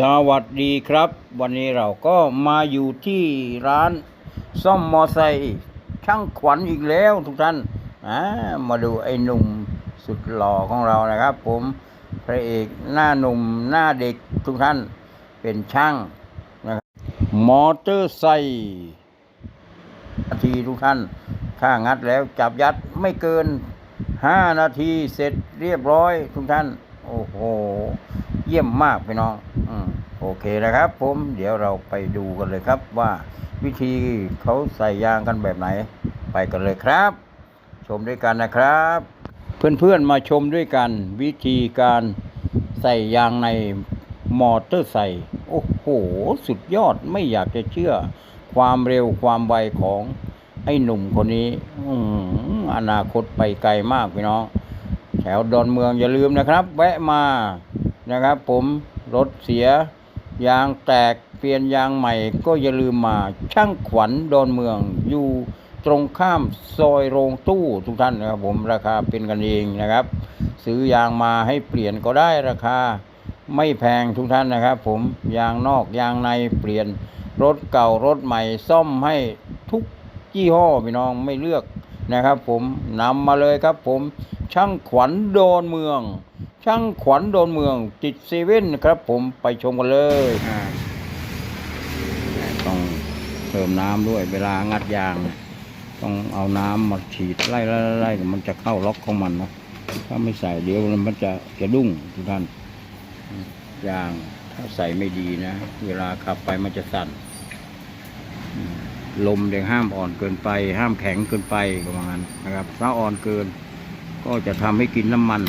สวัสดีครับ วันนี้เราก็มาอยู่ที่ร้านซ่อมมอไซค์ช่างขวัญอีกแล้วทุกท่านมาดูไอ้หนุ่มสุดหล่อของเรานะครับ ผมพระเอกหน้าหนุ่มหน้าเด็กทุกท่านเป็นช่างนะครับมอเตอร์ไซค์นาทีทุกท่านถ้างัดแล้วจับยัดไม่เกินห้านาทีเสร็จเรียบร้อยทุกท่าน โอ้โห เยี่ยมมากพี่น้อง โอเคนะครับผมเดี๋ยวเราไปดูกันเลยครับว่าวิธีเขาใส่ยางกันแบบไหน ไปกันเลยครับ ชมด้วยกันนะครับ เพื่อนๆมาชมด้วยกัน วิธีการใส่ยางในมอเตอร์ไซค์โอ้โห สุดยอดไม่อยากจะเชื่อ ความเร็วความไวของไอ้หนุ่มคนนี้อืมอนาคตไปไกลมากพี่น้องแถวดอนเมืองอย่าลืมนะครับ แวะมานะครับ ผมรถเสีย ยางแตกเปลี่ยนยางใหม่ก็อย่าลืมมาช่างขวัญดอนเมืองอยู่ตรงข้ามซอยโรงตู้ทุกท่านนะครับผมราคาเป็นกันเองนะครับ ซื้อยางมาให้เปลี่ยนก็ได้ราคา ไม่แพงทุกท่านนะครับ ผมยางนอกยางในเปลี่ยนรถเก่ารถใหม่ซ่อมให้ทุกยี่ห้อพี่น้องไม่เลือก นะครับผมนำมาเลยครับผมช่างขวัญโดนเมือง ช่างขวัญโดนเมืองติดเซเว่นครับผมไปชมกันเลยต้องเติมน้ำด้วยเวลางัดยาง ต้องเอาน้ำมาฉีดไล่ไล่ไล่มันจะเข้าล็อกของมันนะถ้าไม่ใส่เดี๋ยวมันจะจะดุ้งทุกท่านยางถ้าใส่ไม่ดีนะ เวลาขับไปมันจะสั่น ลมเด็กห้ามอ่อนเกินไป ห้ามแข็งเกินไปประมาณนะครับถ้าอ่อนเกิน ก็จะทำให้กินน้ำมัน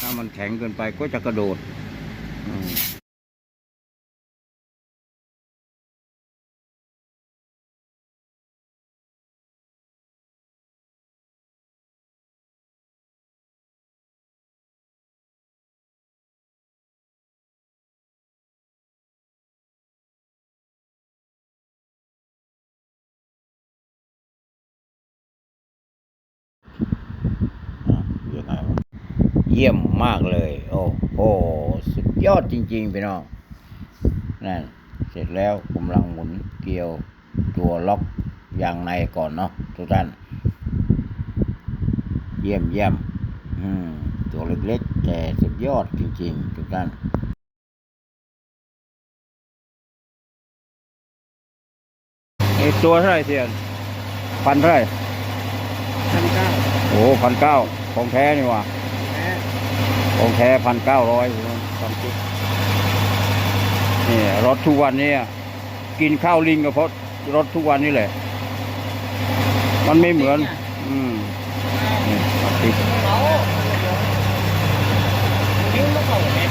ถ้ามันแข็งเกินไปก็จะกระโดด เยี่ยมมากเลย โอ้โหสุดยอดจริงๆพี่น้องนั่นเสร็จแล้วกำลังหมุนเกลียวตัวล็อกยางในก่อนเนาะทุกท่าน เยี่ยมเยี่ยมอืมตัวเล็กๆแต่สุดยอดจริงๆทุกท่านไอตัวเท่าไหร่เทียนพันเท่าไหร่พันเก้าโอ้พันเก้าของแท้นี่หว่าแพ้ ของแท้พันเก้าร้อยความจริงนี่รถทุกวันนี้กินข้าวลิงก็เพราะรถทุกวันนี้แหละ มันไม่เหมือน อืมนี่ความจริงเขาดิ้วแล้วเขาแพ้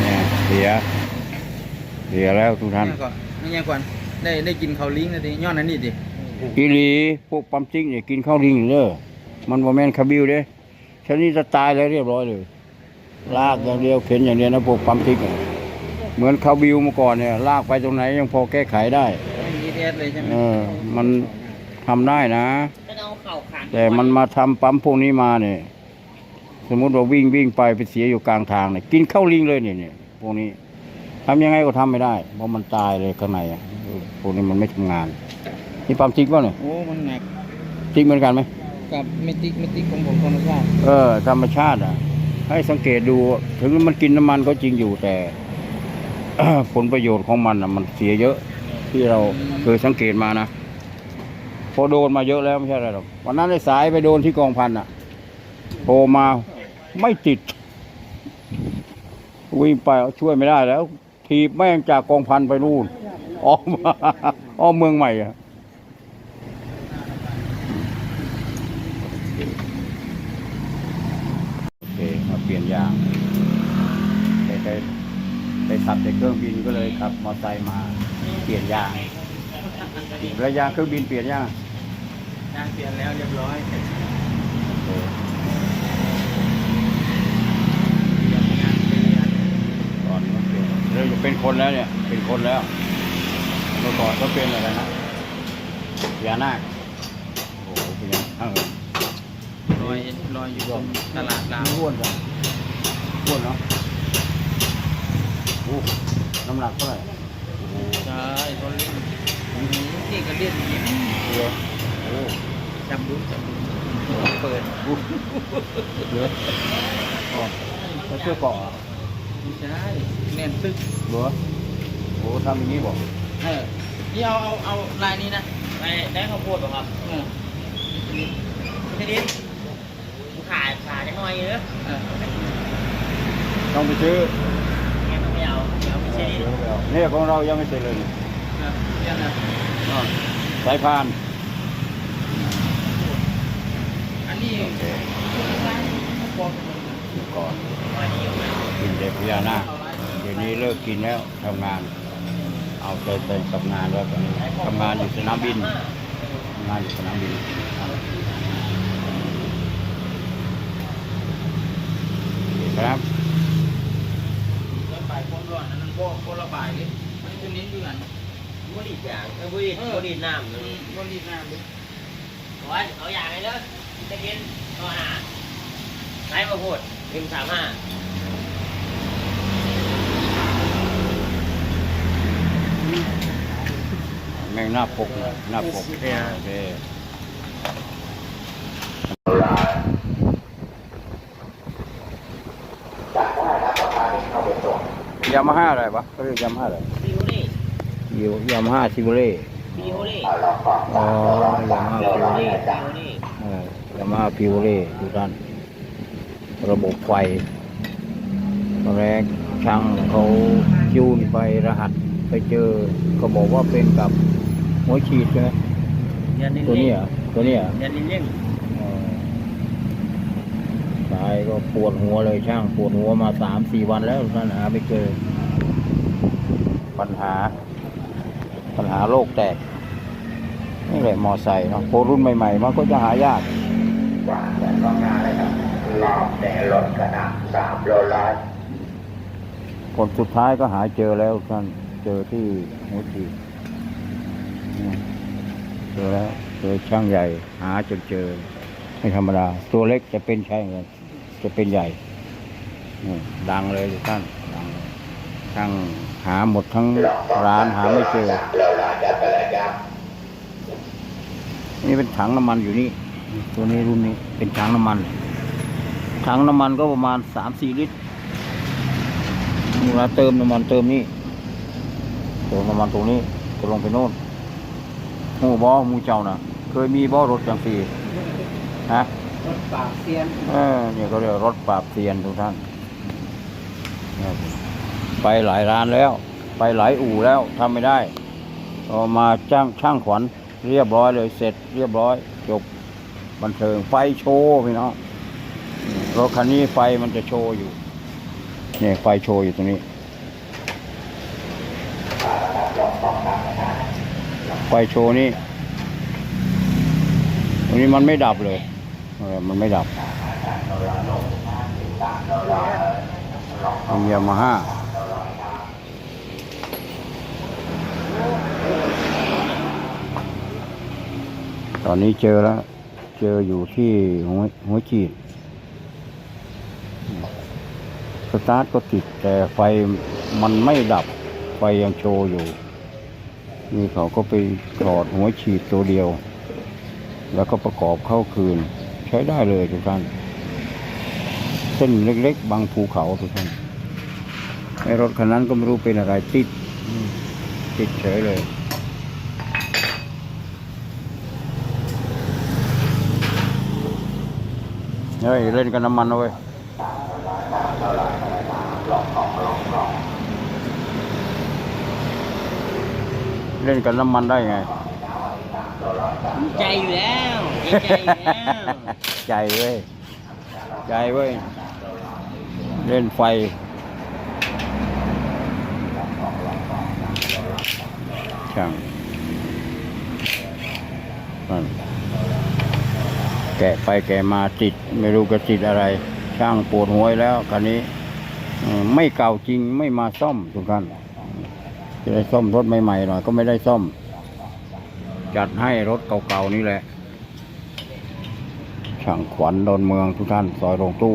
เนี่ยเสียเสียแล้วทุกท่านนี่ก่อนนี่ยังก่อนได้ได้กินเขาลิงนะดิย้อนนั้นนี่ดิอีหลีพวกปั๊มจิ้งเนี่ยกินข้าวลิงเด้อ มันโมแมนคาบิวเด้ชนิดจะตายแล้วเรียบร้อยเลย ลากอย่างเดียวเข็นอย่างเดียวนะพวกปั๊มจิ้งอะเหมือนคาบิวเมื่อก่อนเนี่ย ลากไปตรงไหนยังพอแก้ไขได้ไม่มีเทสเลยใช่ไหมเออ มันทำได้นะจะเอาเข่าขางแต่มันมาทำปั๊มพวกนี้มาเนี่ย สมมุติว่าวิ่งวิ่งไปไปเสียอยู่กลางทางเนี่ยกินข้าวลิงเลยเนี่ยเนี่ยพวกนี้ทำยังไงก็ทำไม่ได้ เพราะมันตายเลยข้างในอะเออพวกนี้มันไม่ทำงานนี่ปั๊มจริงป่ะเนี่ยโอ้มันหนักจริงเหมือนกันไหม กับเมติกเมติกของผมธรรมชาติเออ ธรรมชาติอะ ให้สังเกตดูถึงมันกินน้ำมันก็จริงอยู่แต่ ผลประโยชน์ของมันอะ มันเสียเยอะ ที่เราเคยสังเกตมานะพอโดนมาเยอะแล้วไม่ใช่อะไรหรอกวันนั้นไอ้สายไปโดนที่กองพันอะโทรมาไม่ติด วิ่งไปช่วยไม่ได้แล้ว ทีบแม่งจากกองพันไปนู่นออกมาอ้อมเมืองใหม่อะ โอเคมาเปลี่ยนยางไปไป ไปขับในเครื่องบินก็เลยขับมอเตอร์ไซค์มาเปลี่ยนยางแล้วยางเครื่องบินเปลี่ยนยางยางเปลี่ยนแล้วเรียบร้อยโอเคเปลี่ยนงานเปลี่ยนก่อนมาเปลี่ยนเราจะเป็นคนแล้วเนี่ย เป็นคนแล้วเมื่อก่อนก็เป็นอะไรนะพญานาคโอ้โหพญานาคลอยลอยอยู่ตรงตลาดลาวอ้วนจังขวดเนาะโอ้น้ำหนักเท่าไหร่โอ้โหใช่เขาเล่นนี่ก็เล่นอย่างนี้เยอะโอ้จำดูจำดูเปิดเยอะอ๋อแล้วเสื้อเกาะอะไม่ใช่แน่นตึกเหรอโอ้ทำอย่างนี้บอกเออนี่เอาเอาเอาลายนี้นะไปได้ข้าวโพดเหรอครับเออพี่ดินกูขายขายจะน้อยเยอะ เออ ต้องไปซื้องั้น ไม่เอาเดี๋ยวไม่ใช่ดีเนี่ยของเรายังไม่เสร็จเลยนี่เออเรียนนะอะสายพาน อันนี้โอเคก่อนกินเด็กพญานาคเอาเดี๋ยวนี้เลิกกินแล้วทำงาน เอาใจใส่กับงานแล้วตอนนี้ทำงานอยู่สนามบินทำงานอยู่สนามบินครับ ร้อนอันนั้นบ่คนละบายเลยมันจะนิ้นอยู่อันบุหรี่จางเออบุหรี่บุหรี่น้ำอืเลยมคนรีบน้ำเลยโอ้ยเอาอย่างไรเด้อจะกินก็หาใช้ข้าวโพดหนึ่งสามห้าแม่งหน้าปกนะหน้าปกโอเคยามาฮ่าอะไรปะเขาเรียกยามาฮ่าอะไรบิวนี่ยูยามาฮ่าซิบูเล่บิวนี่อ๋อยามาฮ่าซิบูเล่บิวนี่เออยามาฮ่าฟิวเล่ดูด้านระบบไฟตอนแรกช่างเขาจูนไปรหัสไปเจอเขาบอกว่าเป็นกับหัวฉีดใช่ไหมยันนินตัวเล่นี้เหรอตัวนี้เหรอยันนินเล่อ๋ อสายก็ปวดหัวเลยช่างปวดหัวมาสามสี่วันแล้วท่านหาไม่เจอปัญหา ปัญหาโรคแตกนี่แหละมอไซค์เนาะโพรุ่นใหม่ๆมันก็จะหายากผลสุดท้ายก็หาเจอแล้วท่านเจอที่หัวฉีดอืมเจอแล้วเจอช่างใหญ่ หาจนเจอไม่ธรรมดา ตัวเล็กจะเป็นใช่ไง จะเป็นใหญ่ดังเลยท่านดังเลยช่างหาหมดทั้งร้านหาไม่เจอ นี่เป็นถังน้ำมันอยู่นี่ ตัวนี้รุ่นนี้เป็นถังน้ำมัน ถังน้ำมันก็ประมาณสามสี่ลิตรเวลาเติมน้ำมันเติมนี่เติมน้ำมันตรงนี้จะลงไปโน่นหูบอหมูเจ้านะเคยมีบอรถจังสีฮะ รถปรากเซียนเออเนี่ยเขาเรียกรถปราบเซียนทุกท่านเนี่ยไปหลายร้านแล้ว ไปหลายอู่แล้วทำไม่ได้เอามาจ้างช่างขวัญเรียบร้อยเลยเสร็จเรียบร้อย จบบันเทิงไฟโชว์พี่น้องรถคันนี้ไฟมันจะโชว์อยู่เนี่ยไฟโชว์อยู่ตรงนี้ ไฟโชว์นี่ตรงนี้มันไม่ดับเลย มันไม่ดับเป็นยามาฮ่าตอนนี้เจอแล้ว เจออยู่ที่หัวหัวฉีดสตาร์ทก็ติดแต่ไฟมันไม่ดับ ไฟยังโชว์อยู่ นี่เขาก็ไปถอดหัวฉีดตัวเดียว แล้วก็ประกอบเข้าคืน ช้ได้เลยทุกท่าน เส้นเล็กๆ บางภูเขาทุกท่านไอรถคันนั้นก็ไม่รู้เป็นอะไรติด ติดเฉยเลยเฮ้ยเล่นกับน้ำมันนะเว้ยเล่นกับน้ำมันได้ไง ใจอยู่แล้วใจอยู่แล้วใจเว้ย ใจเว้ย เล่นไฟ ช่างนั่นแกะไปแกะมาติด ไม่รู้กระติดอะไร ช่างปวดหัวแล้วคันนี้ไม่เก่าจริงไม่มาซ่อมทุกท่านจะได้ซ่อมรถใหม่ๆหน่อยก็ไม่ได้ซ่อม จัดให้รถเก่าๆนี่แหละ ช่างขวัญดอนเมืองทุกท่านซอยโรงตู้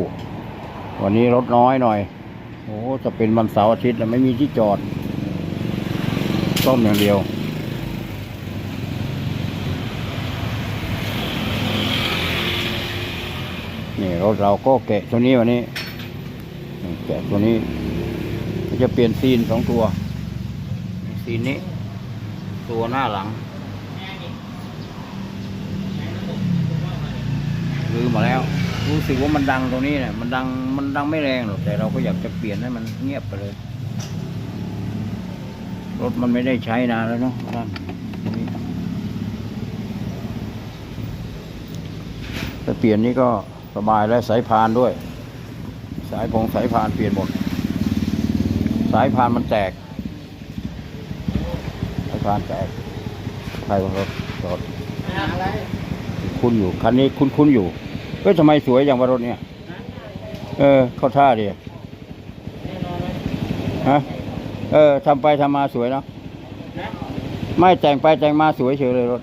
วันนี้รถน้อยหน่อย โอ้จะเป็นวันเสาร์อาทิตย์แล้วไม่มีที่จอดต้มอย่างเดียวนี่รถเราก็แกะตัวนี้วันนี้ แกะตัวนี้ จะเปลี่ยนซีนสองตัว ซีนนี้ ตัวหน้าหลัง ลืมมาแล้ว รู้สึกว่ามันดังตรงนี้เนี่ยมันดังมันดังไม่แรงหรอกแต่เราก็อยากจะเปลี่ยนให้มันเงียบไปเลย รถมันไม่ได้ใช้นานแล้วเนาะท่านถ้าเปลี่ยนนี่ก็สบายแล้วสายพานด้วย สายพงสายพานเปลี่ยนหมด สายพานมันแตก สายพานแตกใครวะรถรถอะไรคุณอยู่คันนี้คุณคุณอยู่ เฮ้ยทำไมสวยอย่างวรถเนี่ย เออ เข้าท่าดีแน่นอนเฮะ เออทำไปทำมาสวยเนาะ ไม่แต่งไปแต่งมาสวยเฉยเลยรถ